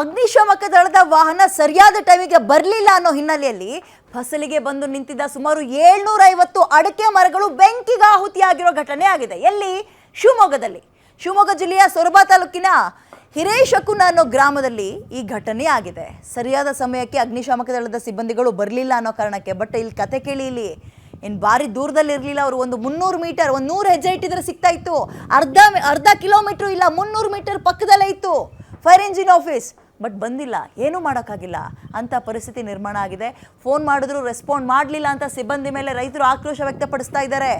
ಅಗ್ನಿಶಾಮಕ ದಳದ ವಾಹನ ಸರಿಯಾದ ಟೈಮಿಗೆ ಬರಲಿಲ್ಲ ಅನ್ನೋ ಹಿನ್ನೆಲೆಯಲ್ಲಿ ಫಸಲಿಗೆ ಬಂದು ನಿಂತಿದ್ದ ಸುಮಾರು ಏಳ್ನೂರ ಐವತ್ತು ಅಡಕೆ ಮರಗಳು ಬೆಂಕಿಗೆ ಆಹುತಿಯಾಗಿರೋ ಘಟನೆ ಆಗಿದೆ. ಎಲ್ಲಿ? ಶಿವಮೊಗ್ಗದಲ್ಲಿ. ಶಿವಮೊಗ್ಗ ಜಿಲ್ಲೆಯ ಸೊರಬ ತಾಲೂಕಿನ ಹಿರೇಶಕುನ ಅನ್ನೋ ಗ್ರಾಮದಲ್ಲಿ ಈ ಘಟನೆ ಆಗಿದೆ. ಸರಿಯಾದ ಸಮಯಕ್ಕೆ ಅಗ್ನಿಶಾಮಕ ದಳದ ಸಿಬ್ಬಂದಿಗಳು ಬರಲಿಲ್ಲ ಅನ್ನೋ ಕಾರಣಕ್ಕೆ, ಬಟ್ ಇಲ್ಲಿ ಕತೆ ಕೇಳಿ ಇಲ್ಲಿ ಇನ್ನು ಭಾರಿ ದೂರದಲ್ಲಿ ಇರಲಿಲ್ಲ ಅವರು. ಒಂದು ಮುನ್ನೂರು ಮೀಟರ್, ಒಂದು ನೂರು ಹೆಜ್ಜೆ ಇಟ್ಟಿದ್ರೆ ಸಿಗ್ತಾ ಇತ್ತು. ಅರ್ಧ ಅರ್ಧ ಕಿಲೋಮೀಟ್ರ್ ಇಲ್ಲ, ಮುನ್ನೂರು ಮೀಟರ್ ಪಕ್ಕದಲ್ಲೇ ಇತ್ತು. Fire engine office. ಬಟ್ ಬಂದಿಲ್ಲ, ಏನೂ ಮಾಡೋಕ್ಕಾಗಿಲ್ಲ. ಅಂತ ಪರಿಸ್ಥಿತಿ ನಿರ್ಮಾಣ ಆಗಿದೆ. ಫೋನ್ ಮಾಡಿದ್ರು ರೆಸ್ಪಾಂಡ್ ಮಾಡಲಿಲ್ಲ ಅಂತ ಸಿಬ್ಬಂದಿ ಮೇಲೆ ರೈತರು ಆಕ್ರೋಶ ವ್ಯಕ್ತಪಡಿಸ್ತಾ ಇದ್ದಾರೆ.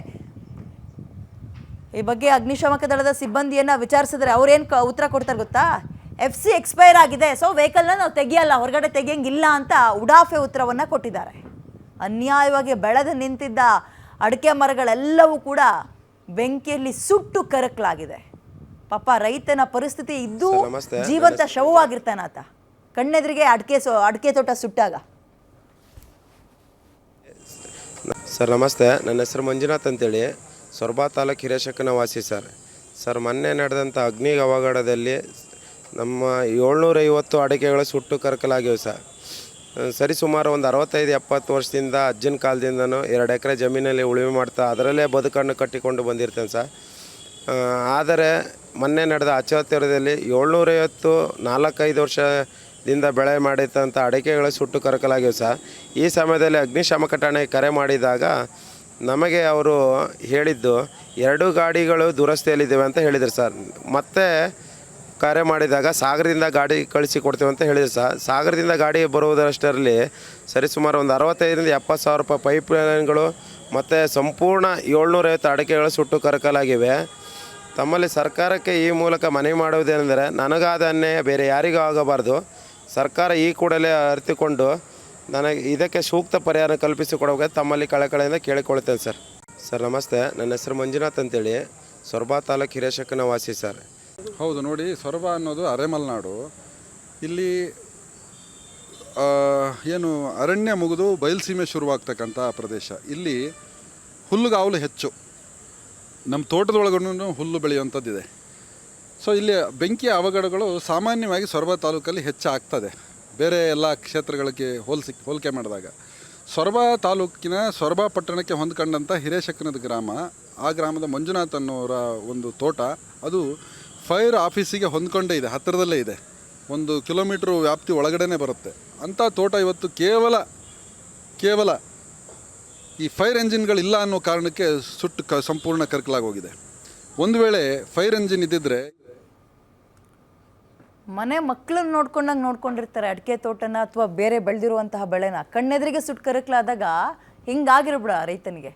ಈ ಬಗ್ಗೆ ಅಗ್ನಿಶಾಮಕ ದಳದ ಸಿಬ್ಬಂದಿಯನ್ನು ವಿಚಾರಿಸಿದ್ರೆ ಅವ್ರೇನು ಕ ಉತ್ತರ ಕೊಡ್ತಾರೆ ಗೊತ್ತಾ? ಎಫ್ ಸಿ ಎಕ್ಸ್ಪೈರ್ ಆಗಿದೆ ಸೊ ವೆಹಿಕಲ್ನ ನಾವು ತೆಗಿಯಲ್ಲ, ಹೊರಗಡೆ ತೆಗಿಯಂಗಿಲ್ಲ ಅಂತ ಉಡಾಫೆ ಉತ್ತರವನ್ನು ಕೊಟ್ಟಿದ್ದಾರೆ. ಅನ್ಯಾಯವಾಗಿ ಬೆಳೆದು ನಿಂತಿದ್ದ ಅಡಿಕೆ ಮರಗಳೆಲ್ಲವೂ ಕೂಡ ಬೆಂಕಿಯಲ್ಲಿ ಸುಟ್ಟು ಕರಕಲಾಗಿದೆ. ಪಾಪ ರೈತನ ಪರಿಸ್ಥಿತಿ ಇದ್ದು. ಜೀವಂತ ಶವವಾಗಿರ್ತಾನಾತ ಕಣ್ಣೆದ್ರಿಗೆ ಅಡಿಕೆ ಸೊ ಅಡಿಕೆ ತೋಟ ಸುಟ್ಟಾಗ. ಸರ್ ನಮಸ್ತೆ. ನನ್ನ ಹೆಸರು ಮಂಜುನಾಥ್ ಅಂತೇಳಿ. ಸೊರಬ ತಾಲೂಕು ಹಿರೇಶಕ್ಕನ ವಾಸಿ ಸರ್. ಸರ್ ಮೊನ್ನೆ ನಡೆದಂಥ ಅಗ್ನಿ ಅವಘಡದಲ್ಲಿ ನಮ್ಮ ಏಳ್ನೂರೈವತ್ತು ಅಡಿಕೆಗಳು ಸುಟ್ಟು ಕರಕಲಾಗಿವೆ ಸರ್. ಸರಿ ಸುಮಾರು ಒಂದು ಅರವತ್ತೈದು ಎಪ್ಪತ್ತು ವರ್ಷದಿಂದ ಅಜ್ಜನ ಕಾಲದಿಂದನೂ ಎರಡು ಎಕರೆ ಜಮೀನಲ್ಲಿ ಉಳುಮೆ ಮಾಡ್ತಾ ಅದರಲ್ಲೇ ಬದುಕನ್ನು ಕಟ್ಟಿಕೊಂಡು ಬಂದಿರ್ತೇನೆ ಸರ್. ಆದರೆ ಮೊನ್ನೆ ನಡೆದ ಅಚ್ಚೋತ್ತರದಲ್ಲಿ ಏಳ್ನೂರೈವತ್ತು ನಾಲ್ಕೈದು ವರ್ಷದಿಂದ ಬೆಳೆ ಮಾಡಿದಂಥ ಅಡಕೆಗಳು ಸುಟ್ಟು ಕರಕಲಾಗಿವೆ ಸರ್. ಈ ಸಮಯದಲ್ಲಿ ಅಗ್ನಿಶಾಮಕ ಠಾಣೆಗೆ ಕರೆ ಮಾಡಿದಾಗ ನಮಗೆ ಅವರು ಹೇಳಿದ್ದು, ಎರಡು ಗಾಡಿಗಳು ದುರಸ್ತಿಯಲ್ಲಿದ್ದೇವೆ ಅಂತ ಹೇಳಿದರು ಸರ್. ಮತ್ತೆ ಕರೆ ಮಾಡಿದಾಗ ಸಾಗರದಿಂದ ಗಾಡಿ ಕಳಿಸಿ ಕೊಡ್ತೇವೆ ಅಂತ ಹೇಳಿದರು ಸರ್. ಸಾಗರದಿಂದ ಗಾಡಿ ಬರುವುದರಷ್ಟರಲ್ಲಿ ಸರಿಸುಮಾರು ಒಂದು ಅರವತ್ತೈದರಿಂದ ಎಪ್ಪತ್ತು ಸಾವಿರ ರೂಪಾಯಿ ಪೈಪ್ ಲೈನ್ಗಳು ಮತ್ತು ಸಂಪೂರ್ಣ ಏಳ್ನೂರೈವತ್ತು ಅಡಿಕೆಗಳು ಸುಟ್ಟು ಕರಕಲಾಗಿವೆ. ತಮ್ಮಲ್ಲಿ ಸರ್ಕಾರಕ್ಕೆ ಈ ಮೂಲಕ ಮನವಿ ಮಾಡುವುದೇನೆಂದರೆ ನನಗಾದ ಅನ್ಯಾಯ, ಬೇರೆ ಯಾರಿಗೂ ಆಗಬಾರ್ದು. ಸರ್ಕಾರ ಈ ಕೂಡಲೇ ಅರಿತುಕೊಂಡು ನನಗೆ ಇದಕ್ಕೆ ಸೂಕ್ತ ಪರಿಹಾರ ಕಲ್ಪಿಸಿಕೊಡಬೇಕು ತಮ್ಮಲ್ಲಿ ಕಳಕಳೆಯಿಂದ ಕೇಳಿಕೊಳ್ತೇನೆ ಸರ್. ಸರ್, ನಮಸ್ತೆ. ನನ್ನ ಹೆಸರು ಮಂಜುನಾಥ್ ಅಂತೇಳಿ. ಸೊರಬ ತಾಲೂಕು ಹಿರೇಶಕ್ಕನ ವಾಸಿ ಸರ್. ಹೌದು, ನೋಡಿ ಸೊರಬ ಅನ್ನೋದು ಅರೆಮಲ್ನಾಡು. ಇಲ್ಲಿ ಏನು ಅರಣ್ಯ ಮುಗಿದು ಬಯಲುಸೀಮೆ ಶುರುವಾಗ್ತಕ್ಕಂಥ ಪ್ರದೇಶ. ಇಲ್ಲಿ ಹುಲ್ಲುಗಾವಲು ಹೆಚ್ಚು. ನಮ್ಮ ತೋಟದೊಳಗೂ ಹುಲ್ಲು ಬೆಳೆಯುವಂಥದ್ದಿದೆ. ಸೊ ಇಲ್ಲಿ ಬೆಂಕಿಯ ಅವಘಡಗಳು ಸಾಮಾನ್ಯವಾಗಿ ಸೊರಬ ತಾಲೂಕಲ್ಲಿ ಹೆಚ್ಚಾಗ್ತದೆ. ಬೇರೆ ಎಲ್ಲ ಕ್ಷೇತ್ರಗಳಿಗೆ ಹೋಲಿಸಿ ಹೋಲಿಕೆ ಮಾಡಿದಾಗ. ಸೊರಬ ತಾಲೂಕಿನ ಸೊರಬ ಪಟ್ಟಣಕ್ಕೆ ಹೊಂದ್ಕೊಂಡಂಥ ಹಿರೇಶಕ್ಕನದ ಗ್ರಾಮ, ಆ ಗ್ರಾಮದ ಮಂಜುನಾಥ್ ಅನ್ನೋರ ಒಂದು ತೋಟ, ಅದು ಫೈರ್ ಆಫೀಸಿಗೆ ಹೊಂದ್ಕೊಂಡೇ ಇದೆ, ಹತ್ತಿರದಲ್ಲೇ ಇದೆ. ಒಂದು ಕಿಲೋಮೀಟ್ರ್ ವ್ಯಾಪ್ತಿ ಒಳಗಡೆನೇ ಬರುತ್ತೆ. ಅಂಥ ತೋಟ ಇವತ್ತು ಕೇವಲ ಕೇವಲ ಈ ಫೈರ್ ಎಂಜಿನ್ಗಳಿಲ್ಲ ಅನ್ನೋ ಕಾರಣಕ್ಕೆ ಸುಟ್ಟು ಕ ಸಂಪೂರ್ಣ ಕರ್ಕಲಾಗೋಗಿದೆ. ಒಂದು ವೇಳೆ ಫೈರ್ ಎಂಜಿನ್ ಇದ್ದಿದ್ರೆ ಮನೆ ಮಕ್ಕಳನ್ನ ನೋಡ್ಕೊಂಡಂಗೆ ನೋಡ್ಕೊಂಡಿರ್ತಾರೆ ಅಡಿಕೆ ತೋಟನ ಅಥವಾ ಬೇರೆ ಬೆಳೆದಿರುವಂತಹ ಬೆಳೆನ. ಕಣ್ಣೆದರಿಗೆ ಸುಟ್ಟು ಕರಕಲಾದಾಗ ಹಿಂಗಾಗಿರ್ಬಿಡ ರೈತನಿಗೆ.